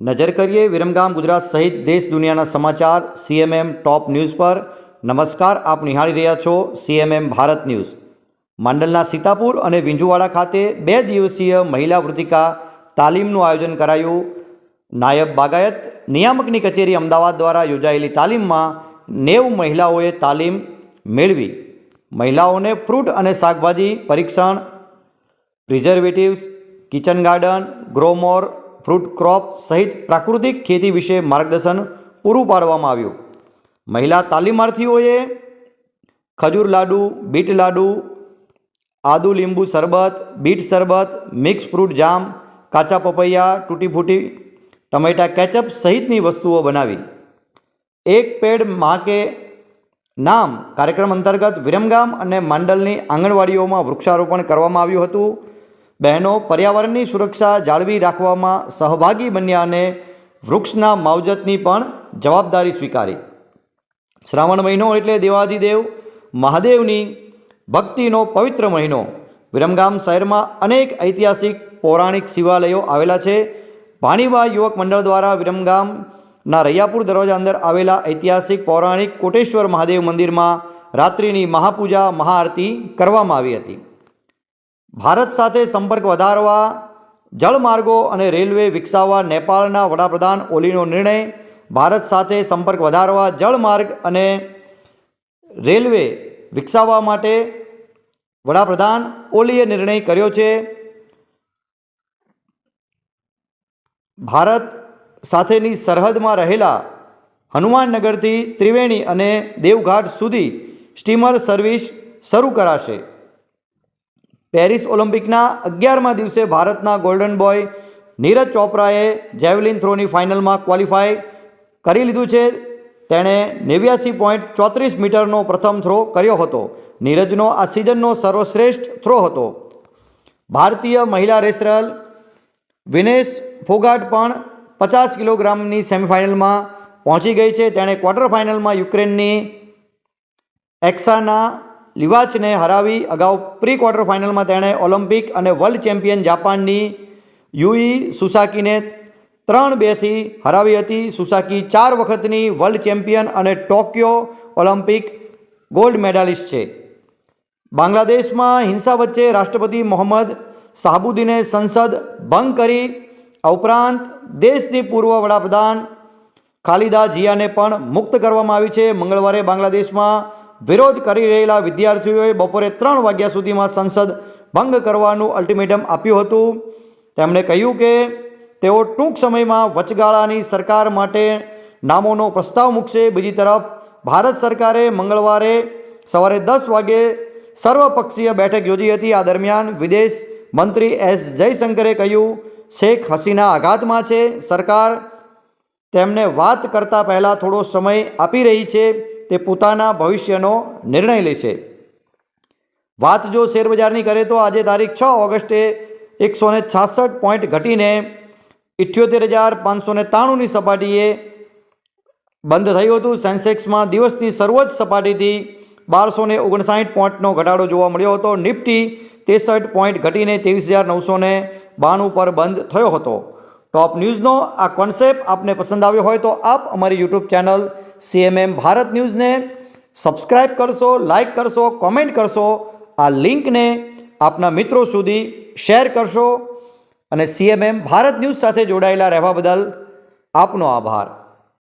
નજર કરીએ વિરમગામ ગુજરાત સહિત દેશ દુનિયાના સમાચાર સીએમએમ ટોપ ન્યૂઝ પર. નમસ્કાર, આપ નિહાળી રહ્યા છો સીએમએમ ભારત ન્યૂઝ. માંડલના સીતાપુર અને વિંજુવાડા ખાતે બે દિવસીય મહિલા વૃત્તિકા તાલીમનું આયોજન કરાયું. નાયબ બાગાયત નિયામકની કચેરી અમદાવાદ દ્વારા યોજાયેલી તાલીમમાં નેવ મહિલાઓએ તાલીમ મેળવી. મહિલાઓને ફ્રૂટ અને શાકભાજી, પરીક્ષણ, preservatives, kitchen garden, grow more fruit crop સહિત પ્રાકૃતિક ખેતી વિશે માર્ગદર્શન પૂરું પાડવામાં આવ્યું. મહિલા તાલીમાર્થીઓએ ખજૂર લાડુ, બીટ લાડુ, આદુ લીંબુ શરબત, બીટ શરબત, મિક્સ ફ્રૂટ જામ, કાચા પપૈયા તૂટી ફૂટી ટમેટા કેચઅપ સહિતની વસ્તુઓ બનાવી. એક પેડ મા કે નામ કાર્યક્રમ અંતર્ગત વિરમગામ અને માંડલની આંગણવાડીઓમાં વૃક્ષારોપણ કરવામાં આવ્યું હતું. બહેનો પર્યાવરણની સુરક્ષા જાળવી રાખવામાં સહભાગી બન્યા અને વૃક્ષના માવજતની પણ જવાબદારી સ્વીકારી. શ્રાવણ મહિનો એટલે દેવાધિદેવ મહાદેવની ભક્તિનો પવિત્ર મહિનો. વિરમગામ શહેરમાં અનેક ઐતિહાસિક, પૌરાણિક શિવાલયો આવેલા છે. ભાણીવા યુવક મંડળ દ્વારા વિરમગામના રૈયાપુર દરવાજા અંદર આવેલા ઐતિહાસિક, પૌરાણિક કોટેશ્વર મહાદેવ મંદિરમાં રાત્રિની મહાપૂજા, મહાઆરતી કરવામાં આવી હતી. ભારત સાથે સંપર્ક વધારવા જળમાર્ગો અને રેલવે વિકસાવવા નેપાળના વડાપ્રધાન ઓલીનો નિર્ણય, ભારત સાથે સંપર્ક વધારવા જળમાર્ગ અને રેલવે વિકસાવવા માટે વડાપ્રધાન ઓલીએ નિર્ણય કર્યો છે. ભારત સાથેની સરહદમાં રહેલા હનુમાનનગરથી ત્રિવેણી અને દેવઘાટ સુધી સ્ટીમર સર્વિસ શરૂ કરાશે. પેરિસ ઓલિમ્પિકના અગિયારમા દિવસે ભારતના ગોલ્ડન બોય નીરજ ચોપરાએ જેવલિન થ્રોની ફાઇનલમાં ક્વોલિફાય કરી લીધું છે. તેણે નેવ્યાસી પોઈન્ટ ચોત્રીસ મીટરનો પ્રથમ થ્રો કર્યો હતો. નીરજનો આ સિઝનનો સર્વશ્રેષ્ઠ થ્રો હતો. ભારતીય મહિલા રેસરલ વિનેશ ફોગાટ પણ પચાસ કિલોગ્રામની સેમિફાઇનલમાં પહોંચી ગઈ છે. તેણે ક્વાર્ટર ફાઇનલમાં યુક્રેનની એક્સાના લિવાચને હરાવી અગાઉ પ્રી ક્વાર્ટર ફાઇનલમાં તેણે ઓલિમ્પિક અને વર્લ્ડ ચેમ્પિયન જાપાનની યુઈ સુસાકીને ત્રણ બેથી હરાવી હતી. સુસાકી ચાર વખતની વર્લ્ડ ચેમ્પિયન અને ટોક્યો ઓલિમ્પિક ગોલ્ડ મેડાલિસ્ટ છે. બાંગ્લાદેશમાં હિંસા વચ્ચે રાષ્ટ્રપતિ મોહમ્મદ શાહબુદ્દીને સંસદ ભંગ કરી. આ ઉપરાંત દેશની પૂર્વ વડાપ્રધાન ખાલિદા જિયાને પણ મુક્ત કરવામાં આવી છે. મંગળવારે બાંગ્લાદેશમાં વિરોધ કરી રહેલા વિદ્યાર્થીઓએ બપોરે ત્રણ વાગ્યા સુધીમાં સંસદ ભંગ કરવાનું અલ્ટિમેટમ આપ્યું હતું. તેમણે કહ્યું કે તેઓ ટૂંક સમયમાં વચગાળાની સરકાર માટે નામોનો પ્રસ્તાવ મૂકશે. બીજી તરફ, ભારત સરકારે મંગળવારે સવારે દસ વાગે સર્વપક્ષીય બેઠક યોજી હતી. આ દરમિયાન વિદેશ મંત્રી એસ જયશંકરે કહ્યું, શેખ હસીના આઘાતમાં છે. સરકાર તેમને વાત કરતાં પહેલાં થોડો સમય આપી રહી છે. તે પોતાના ભવિષ્યનો નિર્ણય લેશે. વાત જો શેરબજારની કરે તો આજે તારીખ છ ઓગસ્ટે એકસો ને છાસઠ પોઈન્ટ ઘટીને ઇઠ્યોતેર હજાર પાંચસો ને ત્રાણુંની સપાટીએ બંધ થયું હતું. સેન્સેક્સમાં દિવસની સર્વોચ્ચ સપાટીથી બારસો ને ઓગણસાઠ પોઈન્ટનો ઘટાડો જોવા મળ્યો હતો. નિફ્ટી ત્રેસઠ પોઈન્ટ ઘટીને ત્રેવીસ હજાર નવસો બાણું પર બંધ થયો હતો. ટોપ ન્યૂઝનો આ કોન્સેપ્ટ આપને પસંદ આવ્યો હોય તો આપ અમારી યુટ્યુબ ચેનલ સીએમએમ ભારત ન્યૂઝને સબસ્ક્રાઈબ કરશો લાઈક કરશો કોમેન્ટ કરશો, આ લિંકને આપના મિત્રો સુધી શેર કરશો અને સીએમએમ ભારત ન્યૂઝ સાથે જોડાયેલા રહેવા બદલ આપનો આભાર.